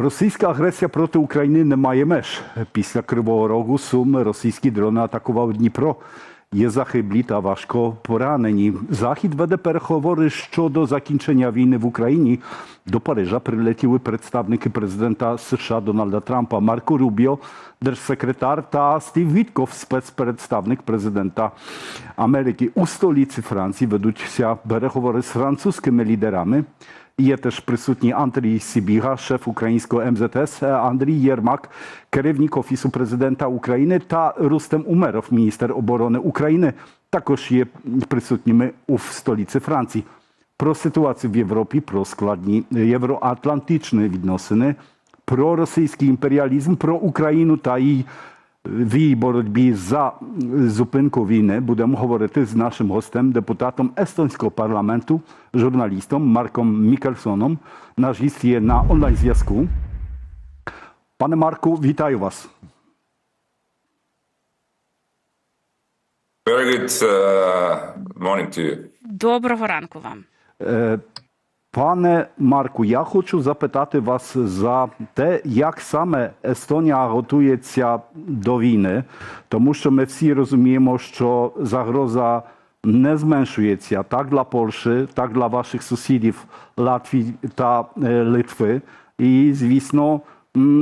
Російська агресія проти України не має меж. Після Кривого Рогу Сум російські дрони атакували Дніпро. Є загиблі та важко поранені. Захід веде переговори щодо закінчення війни в Україні. До Парижа прилетіли представники президента США Дональда Трампа Марко Рубіо, держсекретар та Стів Вітков, спецпредставник президента Америки. У столиці Франції ведуться переговори з французькими лідерами. Є теж присутній Андрій Сібіга, шеф українського МЗС, Андрій Єрмак, керівник Офісу президента України та Рустем Умеров, міністр оборони України, також є присутніми у столиці Франції. Про ситуацію в Європі, про складні євроатлантичні відносини, про російський імперіалізм, про Україну та її в її боротьбі за зупинку війни будемо говорити з нашим гостем, депутатом естонського парламенту, журналістом Марком Мікельсоном. Наш гість є на онлайн зв'язку. Пане Марку, вітаю вас. Very good uh, morning to you. Доброго ранку вам. Пане Марку, я хочу запитати вас за те, як саме Естонія готується до війни, тому що ми всі розуміємо, що загроза не зменшується так для Польщі, так для ваших сусідів Латвії та е, Литви. І, звісно,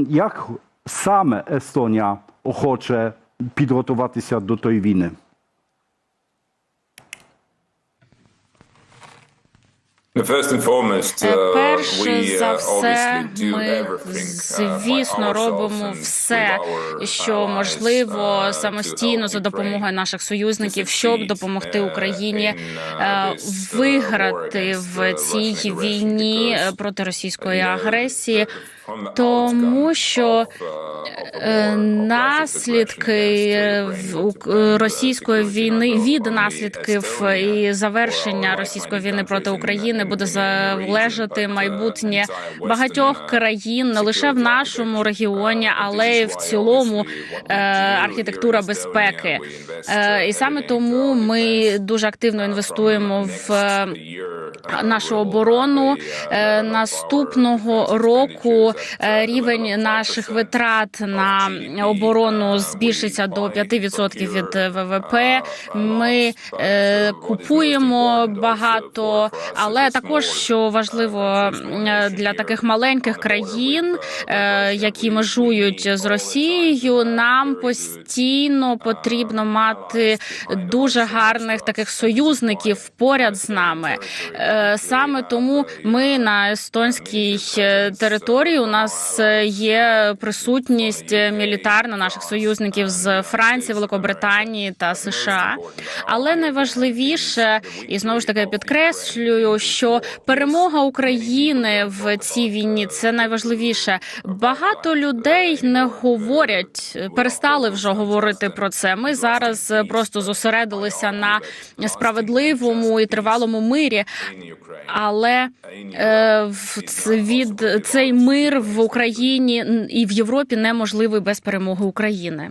як саме Естонія хоче підготуватися до тої війни? First and foremost, Е, uh, Перш we за uh, все, ми uh, звісно робимо все, що можливо uh, самостійно за допомогою наших союзників, щоб допомогти uh, Україні uh, е, uh, виграти в uh, цій війні е, проти російської uh, агресії. Тому що uh, Е, Наслідки uh, російської війни від наслідків і завершення російської війни проти України буде залежати uh, майбутнє багатьох uh, країн не лише в нашому регіоні, Uh, але й в цілому е, архітектура безпеки. Е, uh, І саме тому ми дуже активно Uh, інвестуємо в е, uh, нашу оборону uh, Е, наступного року е, рівень наших витрат на оборону збільшиться до buy, 5% від ВВП. uh, Ми е, купуємо багато, але також що важливо е, для таких маленьких країн, е, які межують з Росією, нам постійно потрібно мати дуже гарних таких союзників поряд з нами. Е, Саме тому ми на естонській е, території у нас е, є присутність е, мілітарна наших союзників з Франції, Великобританії та США. Але найважливіше, і знову ж таки підкреслюю, що перемога України в цій війні це найважливіше. Багато людей не говорять, перестали вже говорити про це. Ми зараз е, просто зосередилися на справедливому і тривалому мирі. Але е, від цей мир в Україні і в Європі неможливий без перемоги України.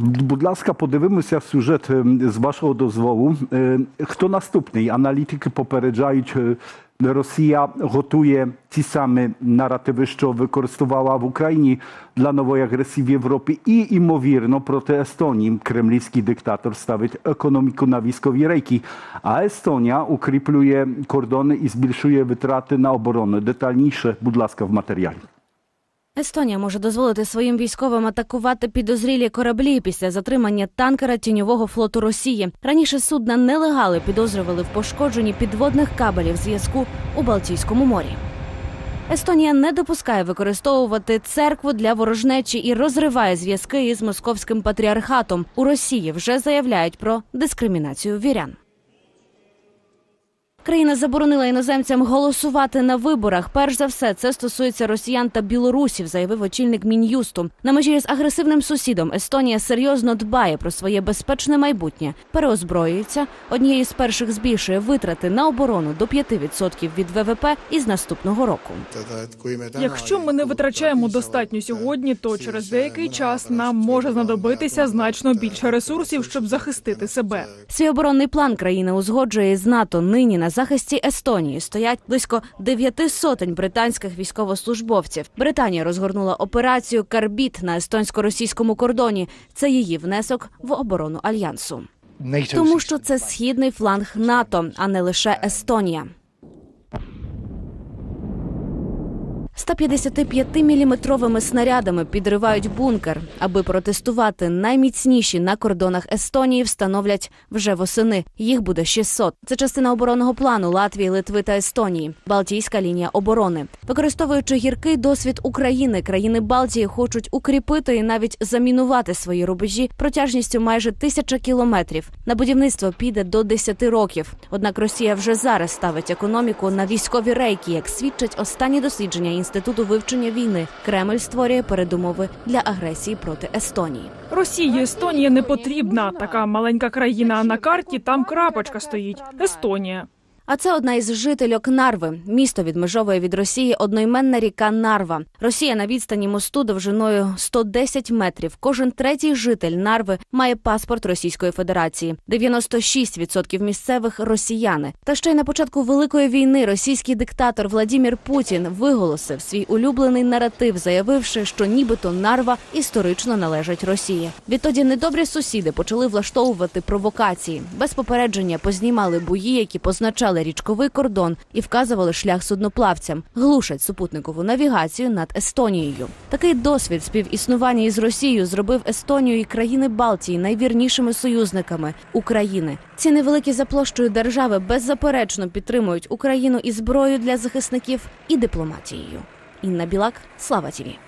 Будь ласка, подивимося сюжет ем, з вашого дозволу. Е, Хто наступний? Аналітики попереджають, е, Росія готує ті самі наративи, що використовувала в Україні для нової агресії в Європі, і ймовірно проти Естонії. Кремлівський диктатор ставить економіку на військові рейки, а Естонія укріплює кордони і збільшує витрати на оборону. Детальніше, будь ласка, в матеріалі. Естонія може дозволити своїм військовим атакувати підозрілі кораблі після затримання танкера тіньового флоту Росії. Раніше судна нелегали підозрювали в пошкодженні підводних кабелів зв'язку у Балтійському морі. Естонія не допускає використовувати церкву для ворожнечі і розриває зв'язки із московським патріархатом. У Росії вже заявляють про дискримінацію вірян. Країна заборонила іноземцям голосувати на виборах. Перш за все, це стосується росіян та білорусів, заявив очільник мін'юсту. На межі з агресивним сусідом Естонія серйозно дбає про своє безпечне майбутнє, переозброюється. Однією з перших збільшує витрати на оборону до 5% від ВВП із наступного року. Якщо ми не витрачаємо достатньо сьогодні, то через деякий час нам може знадобитися значно більше ресурсів, щоб захистити себе. Свій оборонний план країна узгоджує з НАТО. Нині на на захисті Естонії стоять близько дев'яти сотень британських військовослужбовців. Британія розгорнула операцію Карбіт на естонсько-російському кордоні. Це її внесок в оборону альянсу. Тому що це східний фланг НАТО, а не лише Естонія. 155-міліметровими снарядами підривають бункер, аби протестувати найміцніші на кордонах Естонії встановлять вже восени. Їх буде 600. Це частина оборонного плану Латвії, Литви та Естонії. Балтійська лінія оборони. Використовуючи гіркий досвід України, країни Балтії хочуть укріпити і навіть замінувати свої рубежі протяжністю майже тисяча кілометрів. На будівництво піде до 10 років. Однак Росія вже зараз ставить економіку на військові рейки, як свідчать останні дослідження інституту вивчення війни. Кремль створює передумови для агресії проти Естонії. Росії Естонія не потрібна. Така маленька країна на карті. Там крапочка стоїть. Естонія. А це одна із жительок Нарви. Місто відмежовує від Росії одноіменна ріка Нарва. Росія на відстані мосту довжиною 110 метрів. Кожен третій житель Нарви має паспорт Російської Федерації. 96% місцевих росіяни. Та ще й на початку великої війни російський диктатор Владімір Путін виголосив свій улюблений наратив, заявивши, що нібито Нарва історично належить Росії. Відтоді недобрі сусіди почали влаштовувати провокації. Без попередження познімали бої, які позначали річковий кордон і вказували шлях судноплавцям, глушать супутникову навігацію над Естонією. Такий досвід співіснування із Росією зробив Естонію і країни Балтії найвірнішими союзниками України. Ці невеликі за площею держави беззаперечно підтримують Україну і зброєю для захисників, і дипломатією. Інна Білак, Слава Тіві.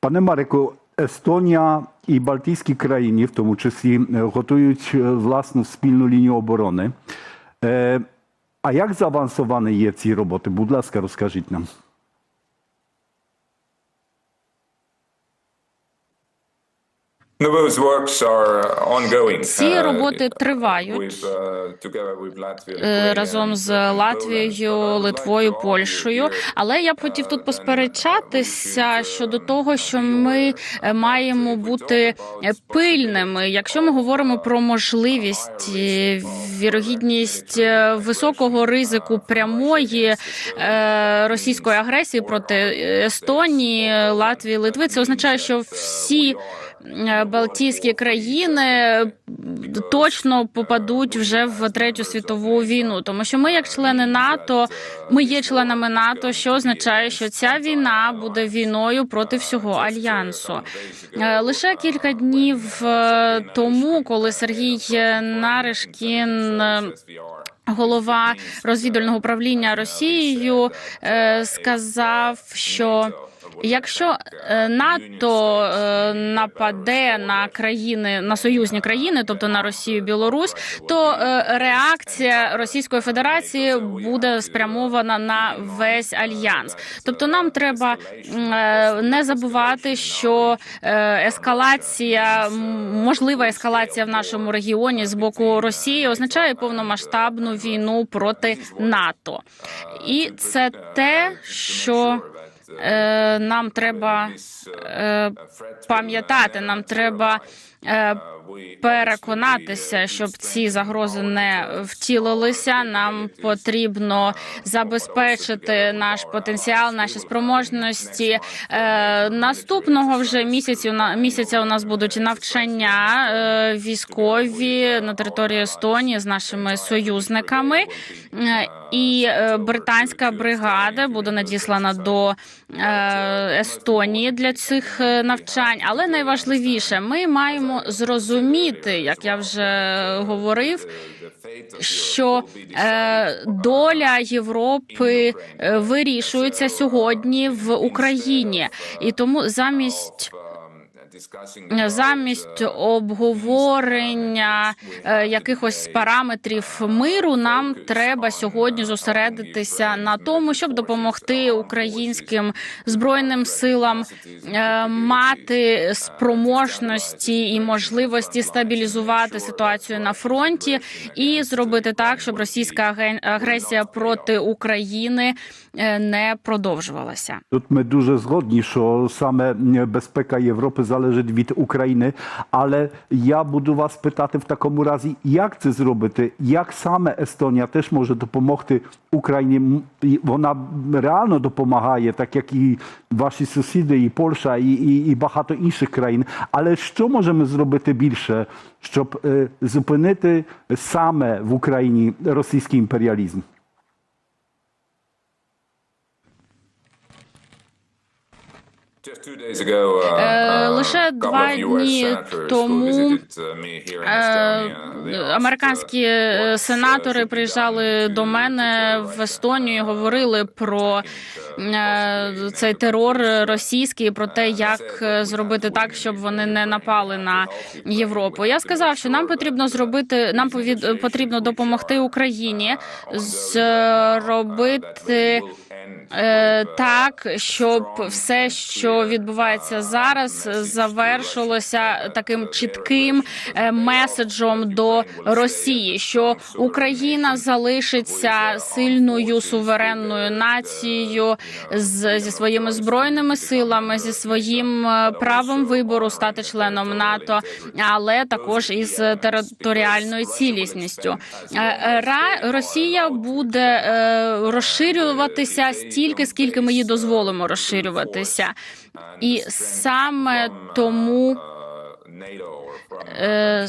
Пане Марику, Естонія і Балтійські країни, в тому числі, е, готують е, власну спільну лінію оборони. Е, А як заавансовані є ці роботи? Будь ласка, розкажіть нам. Ці Uh, роботи тривають. uh, together with Latvia, е, разом з Латвією. Литвою, Польщею. Але я б хотів тут посперечатися щодо того, що ми е, маємо бути е, пильними. Якщо ми говоримо про можливість, вірогідність високого ризику прямої російської агресії проти Естонії, Латвії, Литви, це означає, що всі. Е, Балтійські країни точно попадуть вже в третю світову війну, тому що ми, як члени НАТО, ми є членами НАТО, що означає, що ця війна буде війною проти всього альянсу. Е, Лише кілька днів е, тому, коли Сергій Наришкін. Голова розвідувального управління Росією сказав, що якщо е, НАТО е, нападе на країни на союзні країни, тобто на Росію, Білорусь, то е, реакція Російської Федерації буде спрямована на весь альянс. Тобто, нам треба не забувати, що ескалація, можлива ескалація в нашому регіоні з боку Росії означає повномасштабну війну проти НАТО, і це те, що нам треба е, пам'ятати. Нам треба е, переконатися, щоб ці загрози не втілилися. Нам потрібно забезпечити наш потенціал, наші спроможності. Е, наступного вже місяці на місяця у нас будуть навчання е, військові на території Естонії з нашими союзниками. Е, І е, британська бригада буде надіслана до е, Естонії для цих е, навчань. Але найважливіше, ми маємо зрозуміти, як я вже говорив, що е, доля Європи е, вирішується сьогодні в Україні, і тому замість. Замість обговорення е, якихось параметрів миру, нам треба сьогодні зосередитися на тому, щоб допомогти українським збройним силам е, мати спроможності і можливості стабілізувати ситуацію на фронті і зробити так, щоб російська агресія проти України е, не продовжувалася. Тут ми дуже згодні, що саме безпека Європи залежить залежить від України. Але я буду вас питати в такому разі, як це зробити? Як саме Естонія теж може допомогти Україні? Вона реально допомагає, так як і ваші сусіди, і Польща, і, і, і багато інших країн. Але що можемо зробити більше, щоб е, зупинити саме в Україні російський імперіалізм? Лише a couple два дні тому, uh, they asked, Американські uh, uh, сенатори приїжджали до мене в Естонію і говорили про е, цей терор російський, про те, як зробити так, щоб вони не напали на Європу. Я сказав, що нам потрібно зробити, нам потрібно допомогти Україні зробити. Е, так, щоб все, що відбувається зараз, завершилося таким чітким е, меседжем до Росії, що Україна залишиться сильною суверенною нацією з, зі своїми збройними силами, зі своїм е, правом вибору стати членом НАТО, але також із територіальною цілісністю. Ра- Росія буде розширюватися стільки, скільки ми їй дозволимо розширюватися, і саме тому. Е,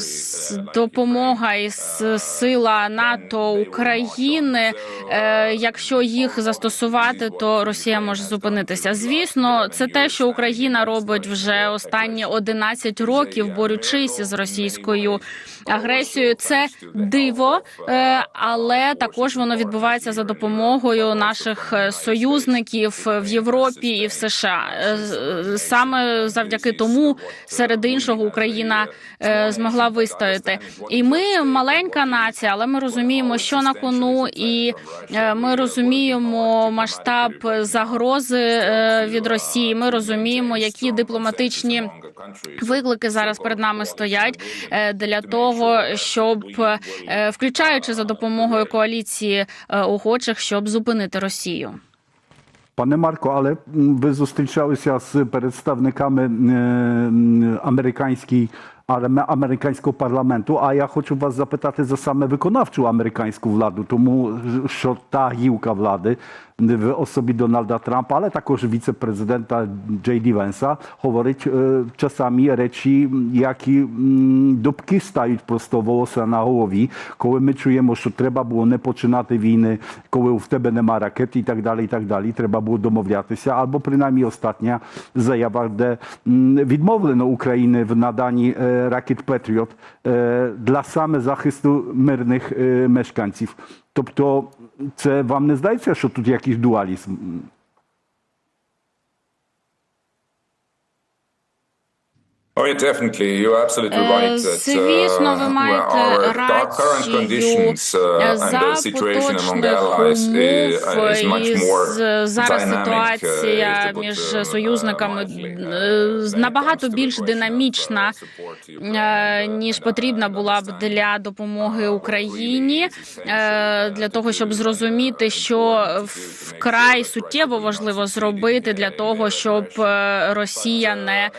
допомога і сила НАТО України. е, Якщо їх застосувати, то Росія може зупинитися. Звісно, це те, що Україна робить вже останні 11 років, борючись з російською агресією. Це диво, е, але також воно відбувається за допомогою наших союзників в Європі і в США. Саме завдяки тому, серед іншого, Україна е, змогла вистояти. І ми маленька нація, але ми розуміємо, що на кону, і е, ми розуміємо масштаб загрози е, від Росії. Ми розуміємо, які дипломатичні виклики зараз перед нами стоять для того, щоб включаючи за допомогою коаліції охочих, щоб зупинити Росію. Пане Марко, але м, ви зустрічалися з представниками е, м, американської арме- американського парламенту. А я хочу вас запитати за саме виконавчу американську владу, тому що та гілка влади в особі Дональда Трампа, але також віце-президента Джей Ді Венса говорить е, часами речі, які м, дубки стають просто волосся на голові, коли ми чуємо, що треба було не починати війни, коли в тебе нема ракет і так далі, і так далі. Треба було домовлятися. Або принаймні остання заява, де м, відмовлено Україні в наданні е, ракет Петріот е, для саме захисту мирних е, мешканців. Тобто, це вам не здається, що тут якийсь дуалізм? Звісно, ви uh, маєте рацію. uh, Е, За поточних умов і з- зараз uh, ситуація між uh, союзниками е, uh, набагато більш динамічна, uh, е, uh, ніж потрібна uh, була б для допомоги Україні, е, для того, щоб зрозуміти, що вкрай суттєво важливо зробити для того, щоб е, Росія не,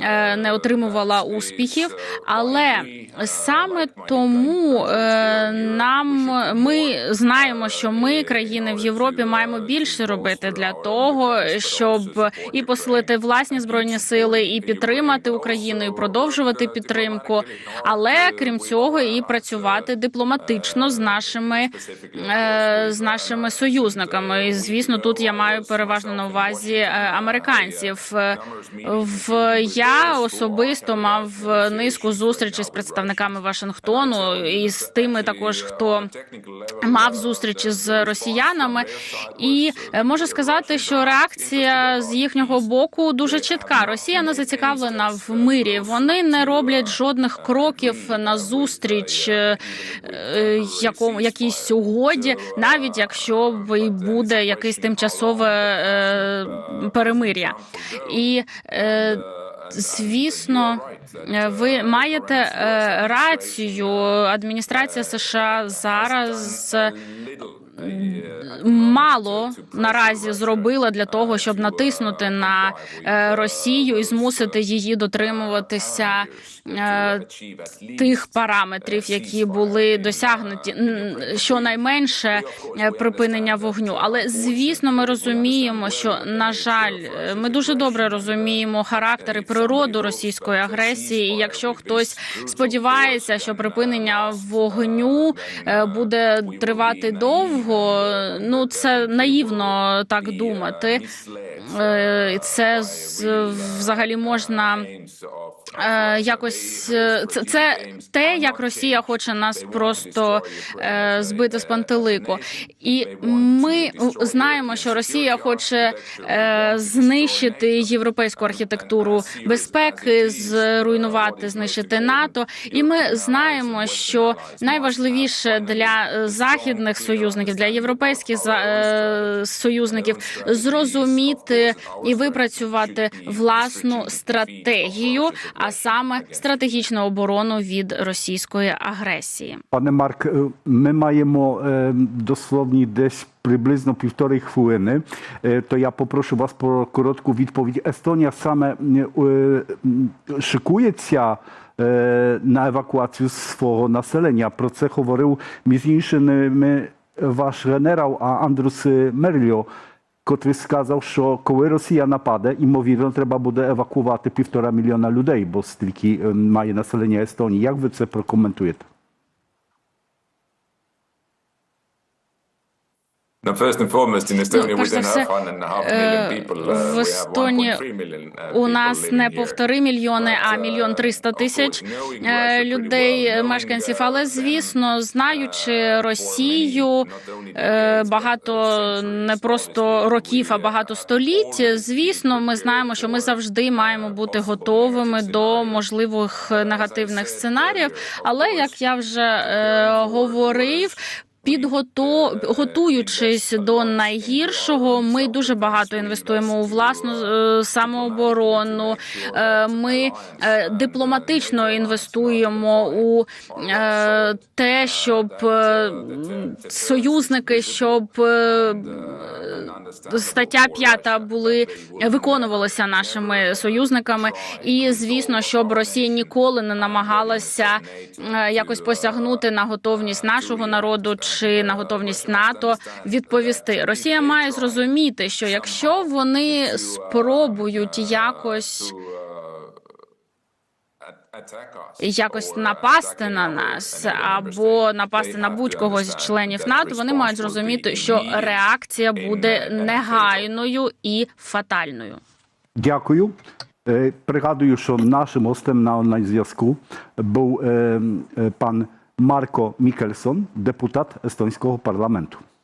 е, не отримувала успіхів. Але саме тому е, нам ми знаємо, що ми, країни в Європі, маємо більше робити для того, щоб і посилити власні збройні сили, і підтримати Україну, і продовжувати підтримку. Але крім цього, і працювати дипломатично з нашими е, з нашими союзниками. І звісно, тут я маю переважно на увазі е, американців. В я особисто мав низку зустрічей з представниками Вашингтону і з тими, також хто мав зустрічі з росіянами, і е, можу сказати, що реакція з їхнього боку дуже чітка. Росія не зацікавлена в мирі. Вони не роблять жодних кроків на зустріч е, е, якому якійсь угоді, навіть якщо б і буде якесь тимчасове е, перемир'я. І е, звісно, е, ви маєте е, рацію. Адміністрація США зараз мало наразі зробила для того, щоб натиснути на е, Росію і змусити її дотримуватися е, тих параметрів, які були досягнуті, щонайменше е, припинення вогню. Але звісно, ми розуміємо, що на жаль, ми дуже добре розуміємо характер і природу російської агресії. І якщо хтось сподівається, що припинення вогню буде тривати довго, ну це наївно так думати. Е, Це взагалі можна е, якось е, це, це те, як Росія хоче нас просто е, збити з пантелику. І ми знаємо, що Росія хоче знищити європейську архітектуру безпеки, зруйнувати, знищити НАТО. І ми знаємо, що найважливіше для західних союзників, для європейських е, союзників зрозуміти і випрацювати власну стратегію, а саме стратегічну оборону від російської агресії. Пане Марк, е, ми маємо е, дословні десь приблизно півтори хвилини. Е, То я попрошу вас про коротку відповідь. Естонія саме шикується на евакуацію свого населення. Про це говорив між іншими ваш генерал а Андрус Мерльо, котрий сказав, що коли Росія нападе, ймовірно, треба буде евакувати півтора мільйона людей, бо стільки е, має населення Естонії. Як ви це прокоментуєте? First and foremost, in Estonia, Ну, все, в Естонії 1.3 million, uh, У нас не півтори мільйони, а uh, мільйон триста тисяч е, людей, мешканців. uh, Але звісно, знаючи Росію е, багато не просто років, а багато століть. Звісно, ми знаємо, що ми завжди маємо бути готовими до можливих негативних сценаріїв. Але як я вже е, говорив. Підгото... до найгіршого, ми дуже багато інвестуємо у власну е, самооборону. Е, Ми е, дипломатично інвестуємо у те, щоб союзники, щоб стаття 5 були виконувалися нашими союзниками, і звісно, щоб Росія ніколи не намагалася якось посягнути на готовність нашого народу чи на готовність НАТО відповісти. Росія має зрозуміти, що якщо вони спробують якось якось напасти на нас або напасти на будь-кого з членів НАТО, вони мають зрозуміти, що реакція буде негайною і фатальною. Дякую. Е, Пригадую, що нашим гостем на онлайн-зв'язку був е, е, пан Marco Michelson, deputat estońskiego parlamentu.